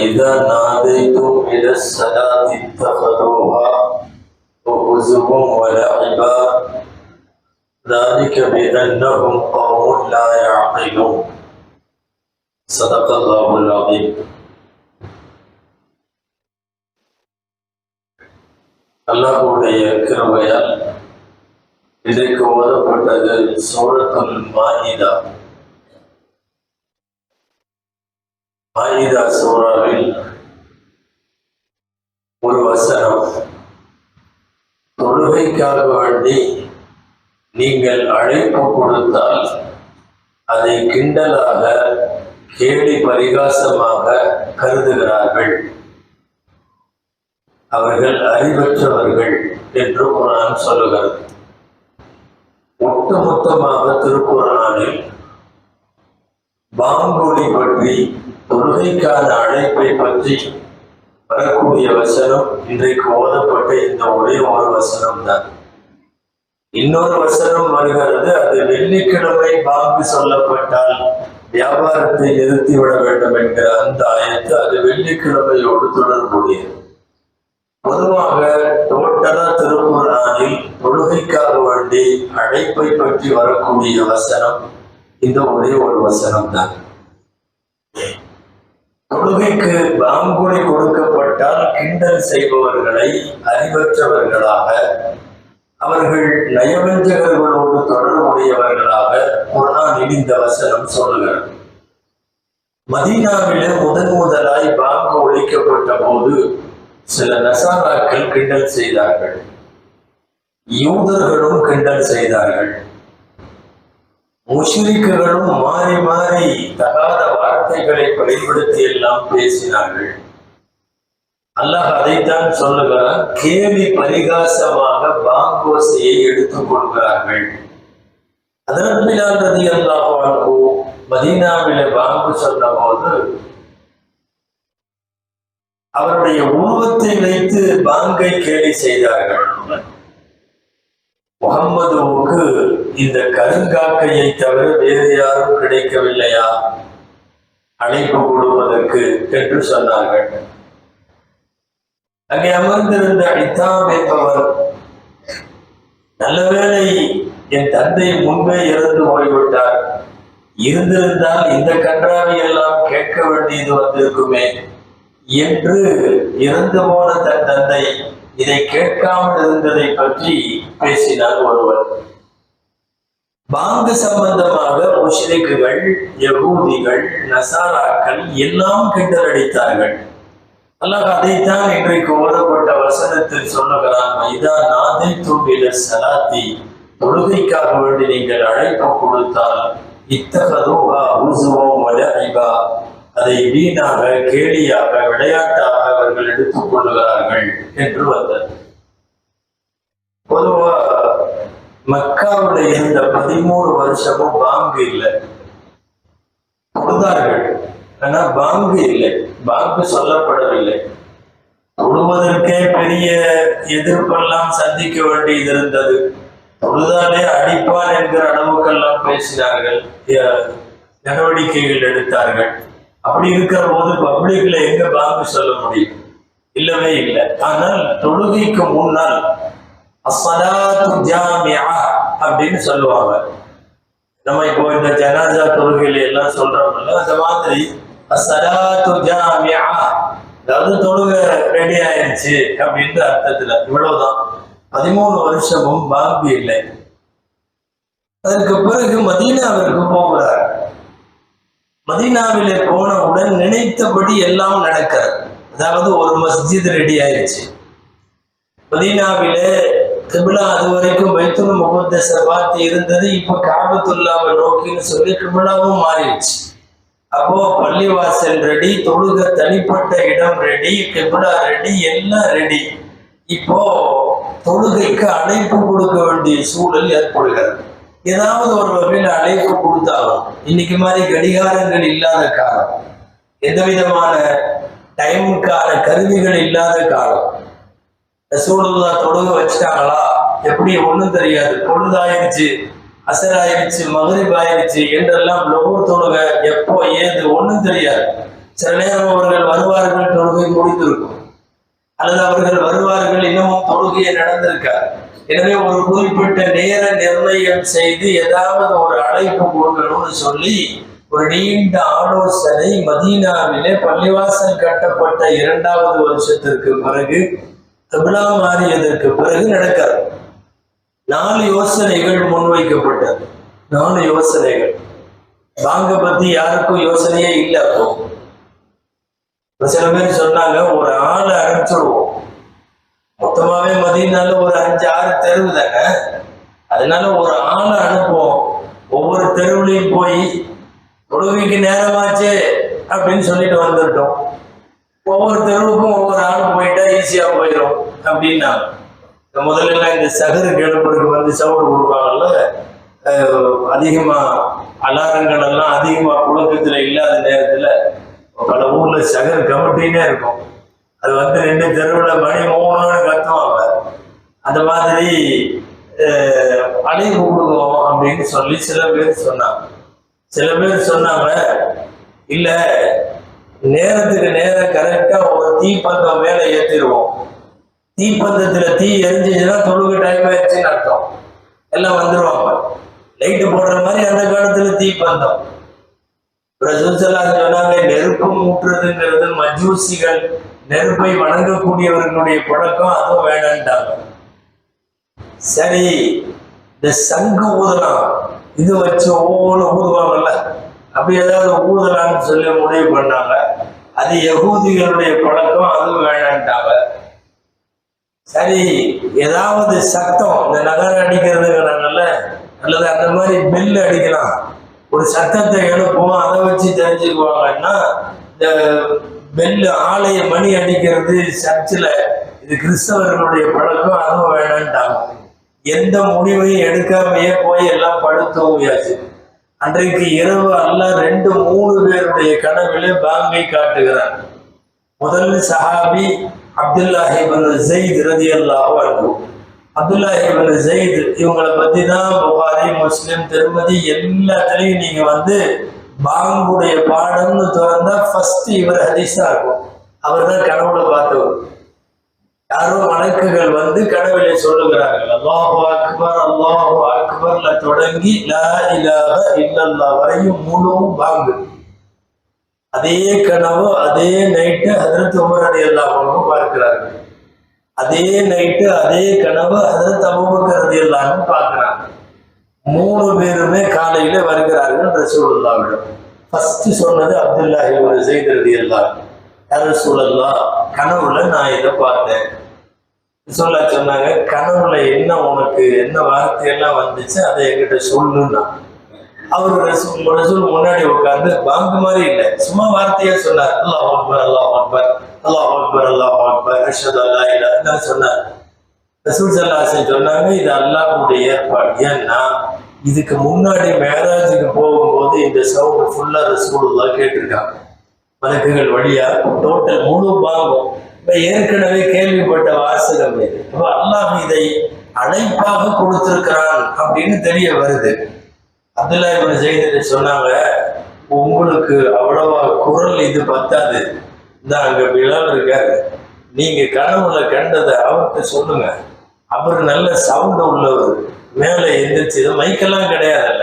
وإذا ناديتم إلى الصلاة اتخذوها هزوا ولعبا. ذلك بأنهم قوم لا يعقلون. صدق الله العظيم. الله அல்லாஹுடைய கிருமையால் إليك ஓதப்பட்டது سورة المائدة மாயிதா சூறாவில் ஒரு வசனம் தொழுகைக்காக வேண்டி நீங்கள் அழைப்பு கொடுத்தால் அதை கிண்டலாக கேலி பரிகாசமாக கருதுகிறார்கள். அவர்கள் அறிவற்றவர்கள் என்று குரான் சொல்லுகிறது. ஒட்டுமொத்தமாக திருக்குறானில் பாங்கொலி பற்றி தொழுகைக்கான அழைப்பை பற்றி வரக்கூடிய வசனம் இன்றைக்கு ஓதப்பட்ட இந்த ஒரே ஒரு வசனம் தான் இன்னொரு வசனம் வருகிறது அது வெள்ளிக்கிழமை பாங்கு சொல்லப்பட்டால் வியாபாரத்தை நிறுத்திவிட வேண்டும் என்கிற அந்த ஆயத்து அது வெள்ளிக்கிழமையோடு தொடர்புடையது. பொதுவாக டோட்டலா திருக்குறானில் தொழுகைக்காக வேண்டி அழைப்பை பற்றி வரக்கூடிய வசனம் இந்த ஒரே ஒரு வசனம் தான் தொழுகைக்கு பாங்குடி கொடுக்கப்பட்டால் கிண்டல் செய்பவர்களை அறிவற்றவர்களாக அவர்கள் நயவஞ்சகர்களோடு தொடர்புடையவர்களாக குரான் இடிந்த வசனம் சொல்லுகிறது மதீனாவில முதன் முதலாய் பாம்பு ஒழிக்கப்பட்ட போது சில நசாராக்கள் கிண்டல் செய்தார்கள் யூதர்களும் கிண்டல் செய்தார்கள் முஷ்ரிக்குகளும் மாறி மாறி தகாத வார்த்தைகளை பயன்படுத்தி எல்லாம் பேசினார்கள். அல்லாஹ் அதைத்தான் சொல்லுகிறார் கேலி பரிகாசமாக பாங்கோசையை எடுத்துக் கொள்கிறார்கள். அதனால் ரதி அல்லாஹ் மதீனாவில பாங்கு சொன்ன போது அவருடைய உருவத்தை வைத்து பாங்கை கேலி செய்தார்கள். முகம்மதுவுக்கு இந்த கருங்காக்கையை தவிர வேறு யாரும் கிடைக்கவில்லையா? அழைப்பு கொடுப்பதற்கு என்று சொன்னார்கள். அங்கே அமர்ந்திருந்த இத்தாம் என்பவர் நல்லவேளை என் தந்தை முன்பே இறந்து போய்விட்டார். இருந்திருந்தால் இந்த கன்றாவை எல்லாம் கேட்க வேண்டியது வந்திருக்குமே என்று இறந்து போன தன் தந்தை இதை கேட்காமல் இருந்ததை பற்றி பேசினார் ஒருவர். பாங்கு சம்பந்தமாக முஷ்ரிக்குகள் யகூதிகள் நசாராக்கள் எல்லாம் கிண்டலடித்தார்கள் அல்லாஹ் அதைத்தான் இன்றைக்கு ஓதப்பட்ட வசனத்தில் சொல்லுகிறான் மைதா நாதை தூண்டில சலாத்தி. தொழுகைக்காக வேண்டி நீங்கள் அழைப்பு கொடுத்தால் இத்தகதோகா உசுவோம் வலஹிபா அதை வீணாக கேலியாக விளையாட்டாக அவர்கள் எடுத்துக் கொள்கிறார்கள் என்று வந்தது. பொதுவா மக்காவுடைய இருந்த பதிமூணு வருஷமும் பாம்பு இல்லை. தொழுதார்கள் ஆனா பாம்பு இல்லை. பாம்பு சொல்லப்படவில்லை. தொழுவதற்கே பெரிய எதிர்ப்பெல்லாம் சந்திக்க வேண்டியது இருந்தது தொழுதாலே அடிப்பார் என்கிற அளவுக்கெல்லாம் பேசினார்கள். நடவடிக்கைகள் எடுத்தார்கள். அப்படி இருக்கிற போது பப்ளிக்ல எங்க பேங்க் சொல்ல முடியும்? இல்லவே இல்லை. ஆனால் தொழுகைக்கு முன்னால் அப்படின்னு சொல்லுவாங்க. நம்ம இப்போ இந்த ஜனாஜா தொழுகையில எல்லாம் சொல்றோம்ல அந்த மாதிரி அசலாத்து ஜாமியா அதாவது தொழுகை ரெடி ஆயிருச்சு அப்படின்ற அர்த்தத்துல இவ்வளவுதான். பதிமூணு வருஷமும் பாங்கு இல்லை. அதற்கு பிறகு மதீனாவிற்கு போகிறார். மதினாவிலே போனவுடன் நினைத்தபடி எல்லாம் நடக்கிறது. அதாவது ஒரு மஸ்ஜித் ரெடி ஆயிடுச்சு மதீனாவிலே கிபிலா அது வரைக்கும் வைத்துல் முகத்தச பார்த்து இருந்தது. இப்ப காபத்துல்லாவை நோக்கின்னு சொல்லி கிபிலாவும் மாறிடுச்சு. அப்போ பள்ளிவாசல் ரெடி தொழுக தனிப்பட்ட இடம் ரெடி கிபிலா ரெடி எல்லாம் ரெடி இப்போ தொழுகைக்கு அழைப்பு கொடுக்க வேண்டிய சூழல் ஏற்படுகிறது. ஏதாவது ஒரு வகையில் அழைப்பு கொடுத்தாலும் இன்னைக்கு மாதிரி கடிகாரங்கள் இல்லாத காலம் எந்த விதமான டைமுக்கான கருவிகள் இல்லாத காலம். சூழலா தொழுக வச்சுட்டாங்களா? எப்படி ஒன்றும் தெரியாது. பொழுதாயிருச்சு அசராயிருச்சு மகரிப் ஆயிருச்சு என்றெல்லாம் லோகர் தொழுக எப்போ ஏது ஒன்றும் தெரியாது. சில நேரம் அவர்கள் வருவார்கள் தொழுகை முடிந்திருக்கும் அல்லது அவர்கள் வருவார்கள் இன்னமும் தொழுகையை நடந்திருக்காரு எனவே ஒரு குறிப்பிட்ட நேர நிர்ணயம் செய்து ஏதாவது ஒரு அழைப்பு கொடுக்கணும்னு சொல்லி ஒரு நீண்ட ஆலோசனை மதீனாவிலே பள்ளிவாசல் கட்டப்பட்ட இரண்டாவது வருஷத்திற்கு பிறகு கபிலா மாறியதற்கு பிறகு நடக்கிறது. நாலு யோசனைகள் முன்வைக்கப்பட்டது. நாலு யோசனைகள். பாங்க பத்தி யாருக்கும் யோசனையே இல்லை அப்போ. சில பேர் சொன்னாங்க ஒரு ஆளை அனுப்பிச்சிடுவோம். மொத்தமாவே மதியனால ஒரு அஞ்சு ஆறு தெருவு தானே அதனால ஒரு ஆளை அனுப்புவோம். ஒவ்வொரு தெருவுலையும் போய் தொழுகைக்கு நேரமாச்சு அப்படின்னு சொல்லிட்டு வந்துட்டோம் ஒவ்வொரு தெருவுக்கும் ஒவ்வொரு ஆளும் போயிட்டா ஈஸியா போயிடும் அப்படின்னா முதல்ல இந்த சகரு கிளப்புறதுக்கு வந்து சவுடு கொடுப்பாங்கல்ல அதிகமா அலாரங்கள் எல்லாம் அதிகமா புழக்கத்துல இல்லாத நேரத்துல பல ஊர்ல சகர் கமிட்டின்னே இருக்கும். அது வந்து ரெண்டு தெருவில் மணி மூணுன்னு கத்துவாங்க. அந்த மாதிரி அஹ், அழைப்பு அப்படின்னு சொல்லி சில பேர் சொன்னாங்க. சில பேர் சொன்னாங்க இல்லை நேரத்துக்கு நேரம் கரெக்டாக ஒரு தீப்பந்தம் மேலே ஏற்றிடுவோம் தீப்பந்தத்தில் தீ எரிஞ்சிச்சுன்னா தொழுகு டைம் ஆயிடுச்சுன்னு அர்த்தம். எல்லாம் வந்துருவாங்க. லைட்டு போடுற மாதிரி அந்த காலத்தில் தீப்பந்தம். பிரசுசலாம் சொன்னாங்க நெருப்பு மூட்டுறதுங்கிறது மஜூசிகள். நெருப்பை வணங்கக்கூடியவர்களுடைய பழக்கம் அதுவும் வேணான்ட்டாங்க சரி இந்த சங்கு ஊதலாம் இது வச்சு ஒவ்வொன்று ஊதுவாங்கல்ல அப்படி ஏதாவது ஊதலாம்னு சொல்லி முடிவு பண்ணாங்க. அது யகூதிகளுடைய பழக்கம் அதுவும் வேணான்ட்டாங்க சரி ஏதாவது சத்தம் இந்த நகரம் அடிக்கிறதுங்கிறாங்கல்ல அல்லது அந்த மாதிரி பெல் அடிக்கலாம். ஒரு சத்தத்தை எழுப்புவோம் அதை வச்சு தெரிஞ்சுக்குவாங்கன்னா இந்த பெல் ஆலய மணி அடிக்கிறது சர்ச்சில். இது கிறிஸ்தவர்களுடைய பழக்கம் அதுவும் வேணான்ட்டாங்க எந்த முடிவையும் எடுக்காமையே போய் எல்லாம் படுத்து ஊயாச்சு அன்றைக்கு இரவு அல்ல ரெண்டு மூணு பேருடைய கனவிலே பாங்கை காட்டுகிறார். முதல் சஹாபி அப்துல்லாஹி இப்னு ஸைத் ரலியல்லாஹு அன்ஹு. அப்துல்லாஹி இப்னு ஸைத் இவங்களை பற்றி தான் புகாரி முஸ்லீம் திருமதி எல்லாத்துலேயும் நீங்கள் வந்து பாங்குடைய பாடம்னு திறந்தா ஃபர்ஸ்ட் இவர் ஹதீஸா இருக்கும் அவர் தான் கனவுல பார்த்தவர். யாரோ வழக்குகள் வந்து கனவிலே சொல்லுகிறார்கள். அல்லாஹு அக்பர் அல்லாஹு அக்பர்ல தொடங்கி லா இலாஹ இல்லல்லா வரையும் முழு பாங்கு அதே கனவு அதே நைட்டு ஹதரத் உமர் அலி அல்லாஹ் பார்க்கிறார்கள். அதே நைட்டு அதே கனவு ஹதரத் அபூபக்கர் எல்லாமும் பார்க்கிறாங்க மூணு பேருமே காலையில வருகிறார்கள் ரசூலுல்லாவிடம் ஃபர்ஸ்ட் சொன்னது அப்துல்லா இவர் செய்து எல்லாம் அல்லாஹ் சூழல்லாம் கனவுல நான் இதை பார்த்தேன். சொல்ல சொன்னாங்க கனவுல என்ன உனக்கு என்ன வார்த்தையெல்லாம் வந்துச்சு அதை என்கிட்ட சொல்லுன்னா? அவர் ரசூல் ரசூல் முன்னாடி உட்கார்ந்து பாங்கு மாதிரி இல்லை சும்மா வார்த்தையா சொன்னார். அல்லாஹ் அக்பர் அல்லாஹ் அக்பர் அல்லாஹ் அக்பர் அல்லாஹ் அக்பர் அஷ்ஹது அல்லா இல்லாஹ் சொன்னார். ரசூல் சல்லாசன் சொன்னாங்க இது அல்லாஹுடைய ஏற்பாடு. ஏன்னா இதுக்கு முன்னாடி மேராஜுக்கு போகும்போது இந்த சவுண்ட் ஃபுல்லா ரசூலுல்லா கேட்டிருக்காங்க. வழக்குகள் வழியா டோட்டல் முழு பாகம். இப்போ ஏற்கனவே கேள்விப்பட்ட வாசகம் இது. இப்ப அல்லாஹ் இதை அழைப்பாக கொடுத்திருக்கிறான் அப்படின்னு தெரிய வருது. அப்துல்லா இவன் செய்திட்டு சொன்னாங்க உங்களுக்கு அவ்வளவா குரல் இது பத்தாது. இந்த அங்க விழா இருக்காரு. நீங்க கனவுல கண்டதை அவர்கிட்ட சொல்லுங்க. அவர் நல்ல சவுண்ட் உள்ளவர் மேலே எந்திரிச்சு மைக்கெல்லாம் கிடையாதுல்ல?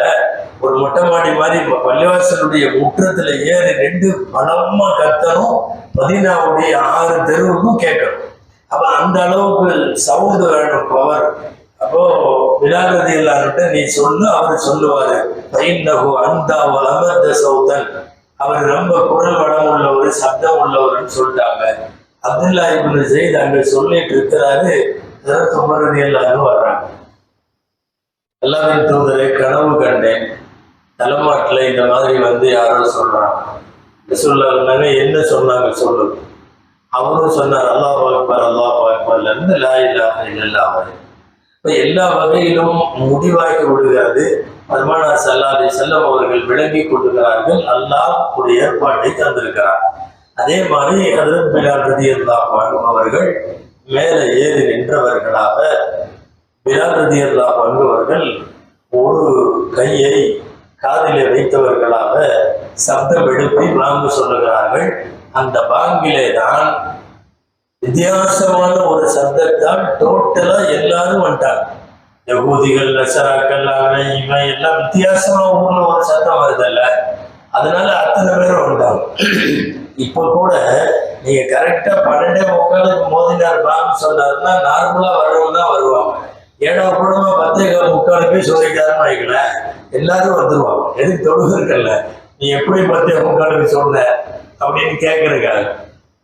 ஒரு மொட்டை மாடி மாதிரி ம- பள்ளிவாசலுடைய முற்றத்துல ஏறி ரெண்டு பலமா கத்தனும் மதினாவுடைய ஆறு தெருவுக்கும் கேட்கணும். அப்ப அந்த அளவுக்கு சவுண்டு வேணும் பவர் அப்போ விழாகதி இல்லாத நீ சொல்லு அவர் சொல்லுவாரு. பைன்னகு அந்தா அமர்ந்த சௌதன். அவர் ரொம்ப குரல் வளம் உள்ளவர் சப்தம் உள்ளவர்னு சொல்லிட்டாங்க. அப்துல்லா இப்னு ஜெயித் அங்க சொல்லிட்டு இருக்கிறாரு தொம்பரதி எல்லாரும் வர்றாங்க. எல்லாத்தையும் தூதரை கனவு கண்டேன். தலைமாட்டில் இந்த மாதிரி வந்து யாரோ சொல்றாங்க. சொல்லாங்க என்ன சொன்னாங்க சொல்லு. அவரும் சொன்னார் அல்லாஹ் அக்பர் அல்லாஹ் அக்பர்ல இருந்து லா இல்லாம இல்லல்லாஹ் வரை. இப்ப எல்லா வகையிலும் முடிவாகி விடுகிறது. பெருமானார் சல்லாதி செல்லம் அவர்கள் விளங்கி கொள்ளுகிறார்கள் அல்லாஹ் ஏற்பாட்டை தந்திருக்கிறார். அதே மாதிரி ஹதரத் பிலால் அல்லா அன்ஹு அவர்கள் மேலே ஏறி நின்றவர்களாக பிலால் ரதியல்லாஹு ஒரு கையை காதிலே வைத்தவர்களாக சப்தம் எழுப்பி வாங்க சொல்லுகிறார்கள். அந்த பாங்கிலே தான் வித்தியாசமான ஒரு சப்தத்தால் டோட்டலா எல்லாரும் வந்துட்டாங்க. யகூதிகள் நசராக்கள் அவன் இவன் எல்லாம் வித்தியாசமா ஊர்ல ஒரு சத்தம் வருதல்ல. அதனால அத்தனை பேரும் வந்துட்டாங்க. இப்போ கூட நீங்க கரெக்டா பன்னெண்டே முக்காலுக்கு மோதினார் பாங்க சொன்னாருன்னா நார்மலா வர்றவங்க தான் வருவாங்க. ஏழா குடும்பம் பத்தே முக்காலு போய் சொல்லிட்டாருன்னு வைக்கல எல்லாரும் வந்துருவாங்க. எதுக்கு தொழுகு இருக்கல்ல நீ எப்படி பத்தே முக்காலுக்கு சொன்ன? அப்படின்னு கேட்கறதுக்காக.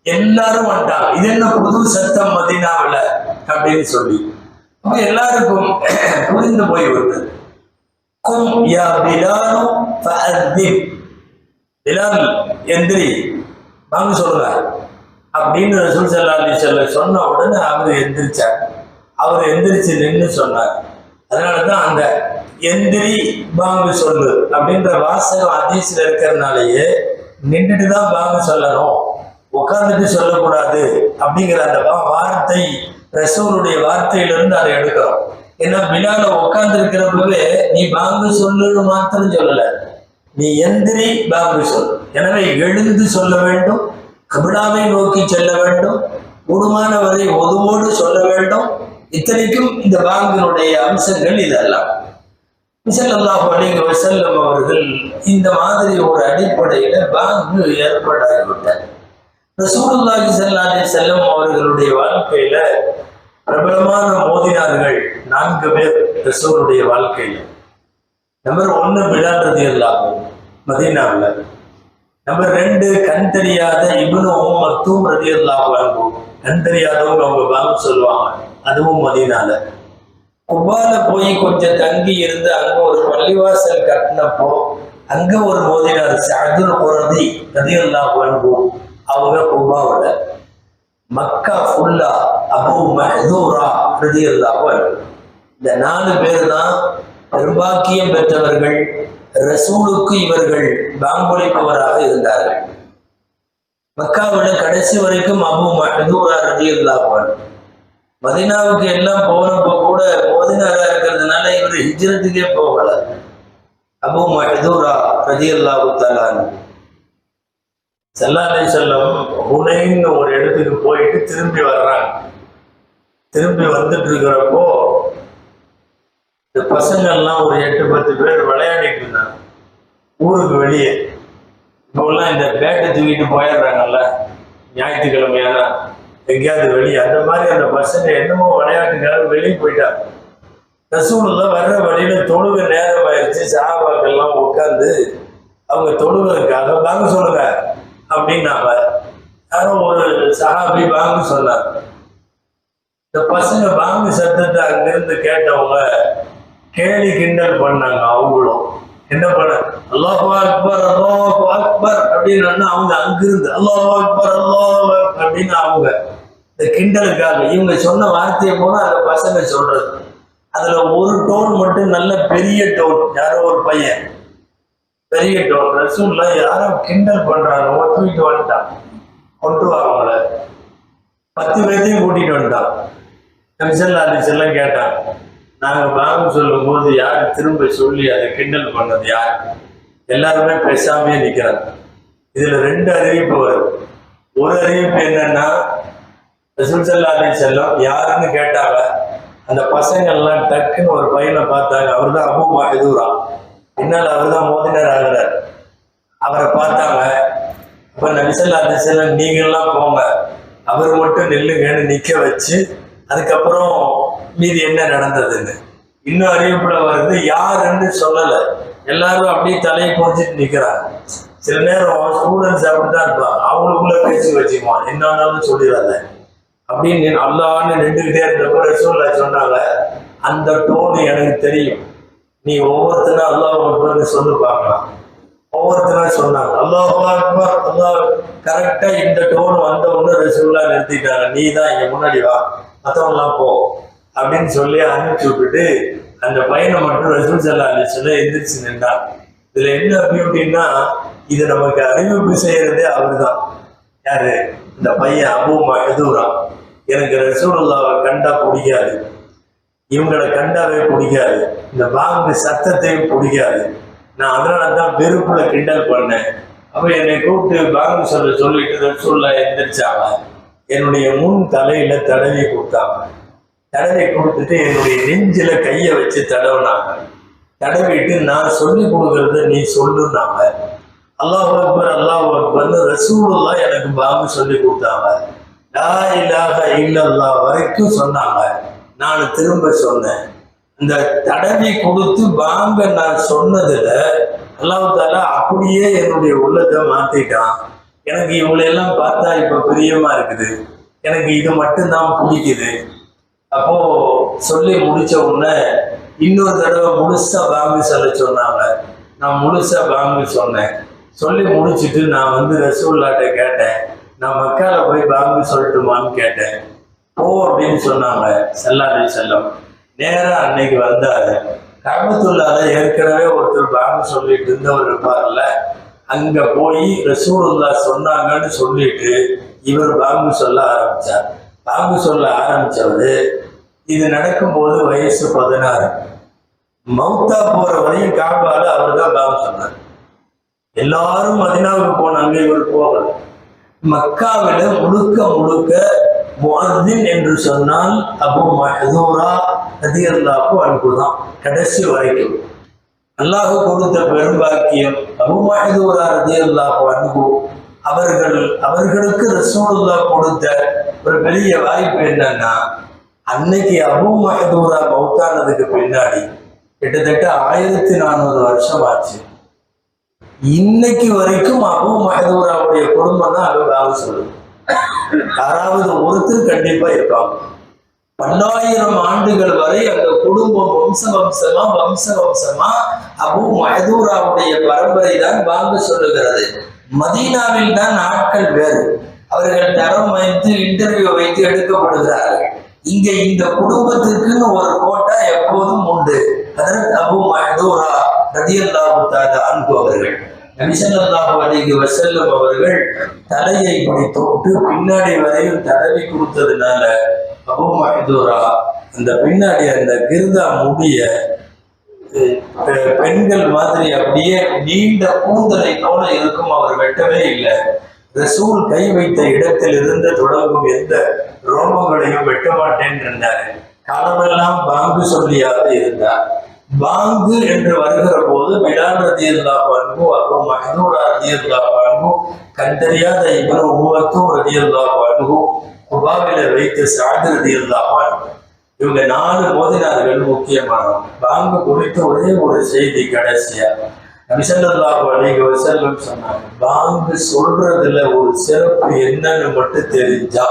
எல்லாரும் வந்துட்டாங்க. இது என்ன புது சத்தம் மதினாவில்? அப்படின்னு சொல்லி. அப்ப எல்லாருக்கும் புரிந்து போய் விட்டது. கும் யா பிலாலும் எந்திரி. வாங்க சொல்லுங்க அப்படின்னு ரசூல் சல்லா அலி வஸல்லம் சொன்ன உடனே அவர் எந்திரிச்சார். அவர் எந்திரிச்சு நின்று சொன்னார். அதனால தான் அந்த எந்திரி பாங்கு சொல்லு அப்படின்ற வாசகம் அதிசயில் இருக்கிறதுனாலயே நின்றுட்டு தான் பாங்கு சொல்லணும். உட்கார்ந்துட்டு சொல்லக்கூடாது அப்படிங்கிற அந்த வார்த்தை ரசூலுடைய வார்த்தையிலிருந்து அதை எடுக்கிறோம். ஏன்னா பிலால உட்கார்ந்து இருக்கிறப்பவே நீ பாங்கு சொல்லுன்னு மாத்திரம் சொல்லலை. நீ எந்திரி பாங்கு சொல். எனவே எழுந்து சொல்ல வேண்டும் கபிலாவை நோக்கி செல்ல வேண்டும் கூடுமானவரை ஒதுவோடு சொல்ல வேண்டும். இத்தனைக்கும் இந்த பாங்கினுடைய அம்சங்கள் இதெல்லாம். ஸல்லல்லாஹு அலைஹி வசல்லம் அவர்கள் இந்த மாதிரி ஒரு அடிப்படையில பாங்கு ஏற்பாடாகிவிட்டார் ரசூலுல்லாஹி சல்லாஹி செல்லம் அவர்களுடைய வாழ்க்கையில பிரபலமான மோதினார்கள் நான்கு பேர் ரசூலுடைய வாழ்க்கையில். நம்பர் ஒன்று பிலால் எல்லாகும் மதீனாவில். நம்பர் ரெண்டு கண் தெரியாத இவனும் மத்தும் மக்தூம் ரதியல்லாஹு கண் தெரியாதவங்க அவங்க வாங்க சொல்லுவாங்க. அதுவும் மதீனால. குபால போய் கொஞ்சம் தங்கி இருந்து அங்க ஒரு பள்ளிவாசல் கட்டினப்போ அங்க ஒரு மோதினார் சதுல் குரதி ரதியல்லாஹு அன்ஹு. அவங்க குபாவோட மக்கா ஃபுல்லா அபு மஹதூரா ரதியல்லாஹு அன்ஹு. இந்த நாலு பேர் தான் நிர்பாக்கியம் பெற்றவர்கள் ரசூலுக்கு இவர்கள் பாங்கொலிப்பவராக இருந்தார்கள். மக்காவில கடைசி வரைக்கும் அபு மஹதூரா ரதியல்லாஹு இல்லாமல் மதினாவுக்கு எல்லாம் போனப்போ கூட மோதினாரா இருக்கிறதுனால இவர் ஹிஜ்ரத்துக்கே போகல. அபு மஹதூரா ரதி அல்லாஹு அன்ஹு. செல்லாலே செல்லம் ஹுனைன்னு ஒரு இடத்துக்கு போயிட்டு திரும்பி வர்றாங்க. திரும்பி வந்துட்டு இருக்கிறப்போ இந்த பசங்கள்லாம் ஒரு எட்டு பத்து பேர் விளையாடிட்டு இருந்தாங்க. ஊருக்கு வெளியே. இப்போல்லாம் இந்த பேட்டை தூக்கிட்டு போயிடுறாங்கல்ல? ஞாயிற்றுக்கிழமையான எங்கேயாவது வெளியே. அந்த மாதிரி அந்த பசங்க என்னமோ விளையாட்டுக்காக வெளியே போயிட்டாங்க. ரசூலுல்லா வர்ற வழியில தொழுக நேரம் ஆயிடுச்சு. சாபாக்கெல்லாம் உட்காந்து அவங்க தொழுவதற்காக வாங்க சொல்லுங்க அப்படின்னாங்க. யாரோ ஒரு சகாபி வாங்க சொன்னார். இந்த பசங்க வாங்க சத்தத்தை அங்கிருந்து கேட்டவங்க கேலி கிண்டல் பண்ணாங்க அவங்களும். என்ன பண்ண? அல்லாஹ் அக்பர் அல்லாஹ் அக்பர் அப்படின்னு அவங்க அங்கிருந்து. அல்லாஹ் அக்பர் அல்லாஹ் அப்படின்னு அவங்க. இந்த கிண்டலுக்காக இவங்க சொன்ன வார்த்தையை போனா அந்த பசங்க சொல்றது. அதுல ஒரு டோன் மட்டும் நல்ல பெரிய டோன் யாரோ ஒரு பையன். பெரிய டோன் ரசூல்ல யாரோ கிண்டல் பண்றாங்க. தூக்கிட்டு வந்துட்டான். கொண்டு வா அவங்கள. பத்து பேர்த்தையும் கூட்டிட்டு வந்துட்டான். நபிசல்லா அலிசல்லாம் கேட்டான். நாங்கள் பாகம் சொல்லும் போது யார் திரும்ப சொல்லி அதை கிண்டல் பண்ணது யார்? எல்லாருமே பேசாமே நிற்கிறாங்க இதுல ரெண்டு அறிவிப்பு வருது. ஒரு அறிவிப்பு என்னன்னா ரசூல்சல்லா அலி செல்லம் யாருன்னு கேட்டாங்க. அந்த பசங்கள்லாம் டக்குன்னு ஒரு பையனை பார்த்தாங்க. அவர் தான் அபு மஹதூரா. பின்னால் அவர் தான் மோதினர் ஆகிறார். அவரை பார்த்தாங்க. அப்ப நபிசல்லா அலி செல்லம் நீங்கெல்லாம் போங்க. அவர் மட்டும் நில்லுங்கன்னு நிக்க வச்சு அதுக்கப்புறம் மீதி என்ன நடந்ததுன்னு. இன்னும் அறிவிப்புல வருது. யாருன்னு சொல்லலை. எல்லாரும் அப்படியே தலையை குறைச்சிட்டு நிக்கிறாங்க. சில நேரம் ஸ்டூடெண்ட்ஸ் அப்படிதான் இருப்பாங்க. அவங்களுக்குள்ள பேசி வச்சுக்குவான். என்னன்னாலும் சொல்லிடாத அப்படின்னு அல்லான்னு நின்றுக்கிட்டே இருந்தப்போ ரசூல்லா சொன்னாங்க. அந்த டோன் எனக்கு தெரியும். நீ ஒவ்வொருத்தரும் அல்லாஹ் அக்பர்னு சொல்லி பார்க்கலாம். ஒவ்வொருத்தனா சொன்னாங்க. அல்லாஹ் அக்பர் அல்லாஹ் கரெக்டா இந்த டோன் வந்த உடனே ரசூல்லா நிறுத்திட்டாங்க. நீ தான் இங்க முன்னாடி வா. மற்றவங்களாம் போ. அப்படின்னு சொல்லி அனுப்பிச்சு விட்டுட்டு அந்த பையனை மட்டும் ரசூல் சல்லா அலிஸ்ல எந்திரிச்சு நின்றான். இதுல என்ன பியூட்டின்னா இது நமக்கு அறிவிப்பு செய்யறதே அவர்தான். யாரு? இந்த பையன் அபூமா மஹதூரா. எனக்கு ரசூலுல்லாவை கண்டா பிடிக்காது. இவங்களை கண்டாவே பிடிக்காது. இந்த பாங்கு சத்தத்தையும் பிடிக்காது. நான் அதனால தான் வெறுப்புல கிண்டல் பண்ணேன். அப்ப என்னை கூப்பிட்டு பாங்கு சொல்ல சொல்லிட்டு ரசூல்லா எந்திரிச்சாங்க. என்னுடைய முன் தலையில தடவி கொடுத்தாங்க. தடவை கொடுத்துட்டு என்னுடைய நெஞ்சில கையை வச்சு தடவுனாங்க. தடவிட்டு நான் சொல்லி கொடுக்கறத நீ சொல்லுனாங்க அல்லாஹ் அக்பர் அல்லாஹ் அக்பர்னு ரசூலுல்லா எனக்கு பாம்பு சொல்லி கொடுத்தாங்க. லா இல்லாக இல்லல்லா வரைக்கும் சொன்னாங்க. நான் திரும்ப சொன்னேன். இந்த தடவி கொடுத்து பாம்பை நான் சொன்னதுல அல்லாஹ் தாலா அப்படியே என்னுடைய உள்ளத்தை மாத்திட்டான். எனக்கு இவங்களெல்லாம் பார்த்தா இப்ப பிரியமா இருக்குது. எனக்கு இது மட்டும்தான் பிடிக்குது. அப்போ சொல்லி முடிச்ச உடனே இன்னொரு தடவை முழுசா பாங்கு சொல்ல சொன்னாங்க. நான் முழுசா பாங்கு சொன்னேன். சொல்லி முடிச்சிட்டு நான் வந்து ரசூல்லாட்ட கேட்டேன். நான் மக்கால போய் பாங்கு சொல்லட்டுமான்னு கேட்டேன். போ அப்படின்னு சொன்னாங்க. செல்லாதி செல்லம். நேரா அன்னைக்கு வந்தாரு. கபத்துள்ளால ஏற்கனவே ஒருத்தர் பாங்கு சொல்லிட்டு இருந்தவர் இருப்பார்ல அங்க போய் ரசூலுல்லா சொன்னாங்கன்னு சொல்லிட்டு இவர் பாங்கு சொல்ல ஆரம்பிச்சார். பாங்கு சொல்ல ஆரம்பிச்சவரு இது நடக்கும்போது வயசு பதினாறு. மௌத்தா போற வரையும் காபால அவர் தான் பாவம் சொன்னார். எல்லாரும் மதினாவுக்கு போனாங்க இவர் போகல. மக்காவில முழுக்க முழுக்க முஅத்தின் என்று சொன்னால் அபு மஹதூரா ரதியல்லாஹு அன்பு தான் கடைசி வரைக்கும். அல்லாஹ் கொடுத்த பெரும்பாக்கியம் அபு மஹதூரா ரதியல்லாஹு அன்பு அவர்கள் அவர்களுக்கு ரசூலுல்லா கொடுத்த ஒரு பெரிய வாய்ப்பு என்னன்னா அன்னைக்கு அபு மஹதூரா மௌத்தானதுக்கு பின்னாடி கிட்டத்தட்ட ஆயிரத்தி நானூறு வருஷம் ஆச்சு இன்னைக்கு வரைக்கும் அபு மஹதூராவுடைய குடும்பம் தான் அழுகாக சொல்லுது. யாராவது ஒருத்தர் கண்டிப்பா இருப்பாங்க. பல்லாயிரம் ஆண்டுகள் வரை அந்த குடும்பம் வம்ச வம்சமா வம்ச வம்சமா அபு மஹதூராவுடைய பரம்பரை தான் வாங்க சொல்லுகிறது. மதீனாவில் தான் நாட்கள் வேறு. அவர்கள் தரம் வைத்து இன்டர்வியூ வைத்து எடுக்கப்படுகிறார்கள். இங்க இந்த குடும்பத்திற்குன்னு ஒரு கோட்டா எப்போதும் உண்டு. அதற்கு அபு மஹதூரா ரதியல்லாஹு தாலா அன்பு அவர்கள் நபிசல்லாஹு அலைஹி வசல்லம் அவர்கள் தலையை இப்படி தொட்டு பின்னாடி வரையும் தடவி கொடுத்ததுனால அபு மஹதூரா அந்த பின்னாடி அந்த கிருதா முடிய பெண்கள் மாதிரி அப்படியே நீண்ட கூந்தலை போல இருக்கும் அவர் வெட்டவே இல்லை. ரசூல் கை வைத்த இடத்தில் இருந்து தொடங்கும் எந்த ரோமங்களையும் வெட்ட மாட்டேன் என்றார் காலமெல்லாம் பாங்கு சொல்லியாக இருந்தார். பாங்கு என்று வருகிற போது பிலால் ரதியல்லா பண்பு அப்புறம் மஹனூரா ரதியல்லா பண்பு கண்டறியாத இவன் உருவத்தும் ரதியல்லா பண்பு குபாவில வைத்து சாது ரதியல்லா பண்பு இவங்க நாலு மோதினார்கள் முக்கியமானவங்க பாங்கு குறித்த ஒரே ஒரு செய்தி கடைசியா. நபிசல்லாஹு அலைஹி வஸல்லம் சொன்னாங்க பாங்கு சொல்றதுல ஒரு சிறப்பு என்னன்னு மட்டும் தெரிஞ்சா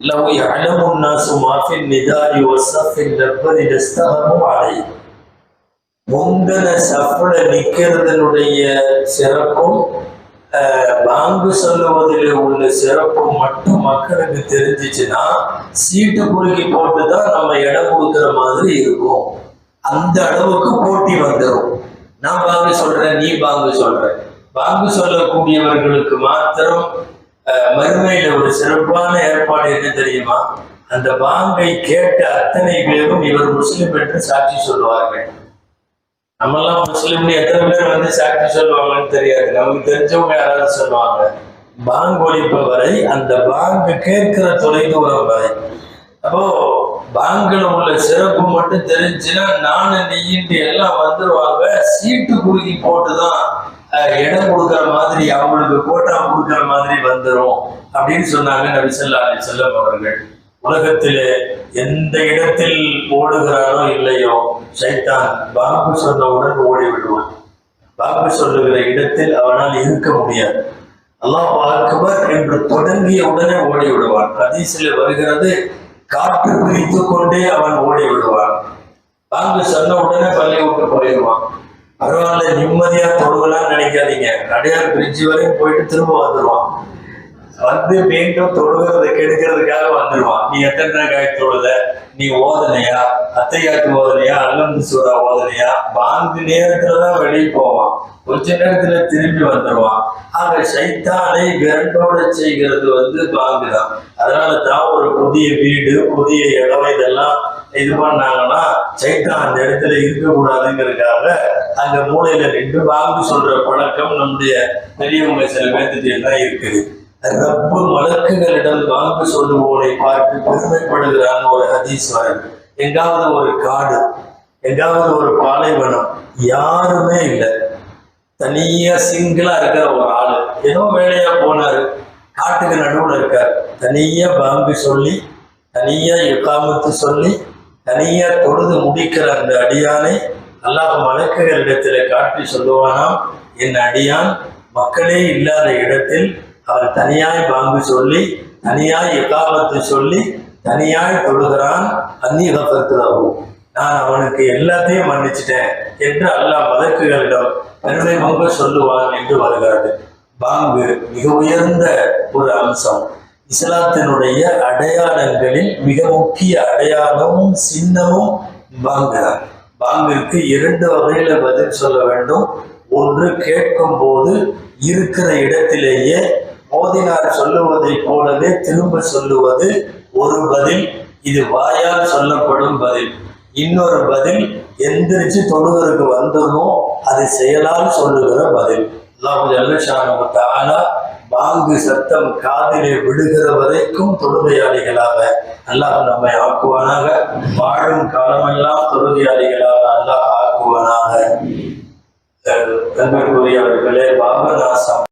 لو يعلم الناس ما في النداء والصف الأول لاستهموا عليه முந்தின சஃப்ல நிக்கிறதனுடைய சிறப்பும் அஹ், பாங்கு சொல்லுவதில் உள்ள சிறப்பும் மட்டும் மக்களுக்கு தெரிஞ்சிச்சுன்னா சீட்டு குலுக்கி போட்டு தான் நம்ம இடம் கொடுக்குற மாதிரி இருக்கும் அந்த அளவுக்கு போட்டி வந்துடும் நான் பாங்கு சொல்றேன் நீ பாங்கு சொல்ற பாங்கு சொல்லக்கூடியவர்களுக்கு மாத்திரம் மறுமையில ஒரு சிறப்பான ஏற்பாடு என்ன தெரியுமா? அந்த பாங்கை கேட்ட அத்தனை பேரும் இவர் முஸ்லிம் என்று சாட்சி சொல்லுவார்கள். நம்மெல்லாம் முஸ்லிம்னு எத்தனை பேர் வந்து சாட்சி சொல்லுவாங்கன்னு தெரியாது. நமக்கு தெரிஞ்சவங்க யாராவது சொல்லுவாங்க. பாங்கு ஒழிப்பவரை அந்த பாங்கு கேட்கிற தொலைதூரம் வரை. அப்போ பேங்க்ல உள்ள சிறப்பு மட்டும் தெரிஞ்சுன்னா நானு நீயின்ட்டு எல்லாம் வந்துருவாங்க. சீட்டு குலுக்கி போட்டுதான் இடம் கொடுக்குற மாதிரி அவங்களுக்கு கோட்டா கொடுக்குற மாதிரி வந்துரும். அப்படின்னு சொன்னாங்க நபிசல்லா அலி செல்லம் அவர்கள். உலகத்திலே எந்த இடத்தில் ஓடுகிறாரோ இல்லையோ சைத்தான் பாம்பு சொன்னவுடன் ஓடி விடுவான் பாபு சொல்லுகிற இடத்தில் அவனால் இருக்க முடியாது. அல்லாஹ் அக்பர் என்று தொடங்கிய உடனே ஓடி விடுவான் ஹதீஸில் வருகிறது காற்று பிரித்து கொண்டே அவன் ஓடி விடுவான். பாம்பு சொன்ன உடனே பள்ளி விட்டு போயிடுவான். பரவாயில்ல நிம்மதியா தொழுகலாம்னு நினைக்காதீங்க. அடையார் பிரிட்ஜ் வரையும் போயிட்டு திரும்ப வந்துடுவான் வந்து மீண்டும் தொழுகிறது கெடுக்கிறதுக்காக வந்துடுவான் நீ எத்தனை காய் தொழுத? நீ ஓதனையா? அத்தையாக்கு ஓதனையா? அல்லந்து சூறா ஓதனையா? பாங்கு நேரத்துல தான் வெளியே போவான். கொஞ்ச நேரத்துல திரும்பி வந்துடுவான் ஆக சைத்தானை விரண்டோட செய்கிறது வந்து பாங்கு தான் அதனால தான் ஒரு புதிய வீடு புதிய இடம் இதெல்லாம் இது பண்ணாங்கன்னா சைத்தான் அந்த இடத்துல இருக்கக்கூடாதுங்கிறதுக்காக அந்த மூலையில நின்று பாங்கு சொல்ற பழக்கம் நம்முடைய பெரியவங்க சில பேர்த்துட்டு தான் இருக்குது. ரப்பு மலக்குகளிடம் வாங்கு சொல்லுவோனை பார்த்து பெருமைப்படுகிறான் ஒரு ஹதீஸ் எங்காவது ஒரு காடு எங்காவது ஒரு பாலைவனம் யாருமே இல்லை. தனியா சிங்கிளா இருக்கிற ஒரு ஆள் ஏதோ வேலையா போனாரு காட்டுக்கு நடுவில் இருக்கார். தனியா பாம்பு சொல்லி தனியா எக்காமத்து சொல்லி தனியா தொழுது முடிக்கிற அந்த அடியானை அல்லாஹ் மலக்குகளிடத்தில் காட்டி சொல்லுவானாம் என் அடியான் மக்களே இல்லாத இடத்தில் அவன் தனியாய் பாம்பு சொல்லி தனியாய் எக்காலத்தை சொல்லி தனியாய் தொழுகிறான். அந்நியகத்திலாகும் நான் அவனுக்கு எல்லாத்தையும் மன்னிச்சிட்டேன் என்று அல்லாஹ் மதக்குகளிடம் பெருமை பொங்க சொல்லுவான் என்று வருகிறது. பாங்கு மிக உயர்ந்த ஒரு அம்சம். இஸ்லாத்தினுடைய அடையாளங்களில் மிக முக்கிய அடையாளமும் சின்னமும் பாங்கு தான் பாங்கிற்கு இரண்டு வகையில பதில் சொல்ல வேண்டும். ஒன்று கேட்கும் போது இருக்கிற இடத்திலேயே மோதினார் சொல்லுவதை போலவே திரும்ப சொல்லுவது ஒரு பதில் இது வாயால் சொல்லப்படும் பதில். இன்னொரு பதில் எந்திரிச்சு தொழுவருக்கு வந்துடணும் அது செயலால் சொல்லுகிற பதில். அல்லாஹ் பாங்கு சத்தம் காதிலே விடுகிற வரைக்கும் தொழுகையாளிகளாக அல்லாஹ் நம்மை ஆக்குவானாக. வாழும் காலமெல்லாம் தொழுகையாளிகளாக அல்லாஹ் ஆக்குவானாக. அஹ் பாபநாசம்.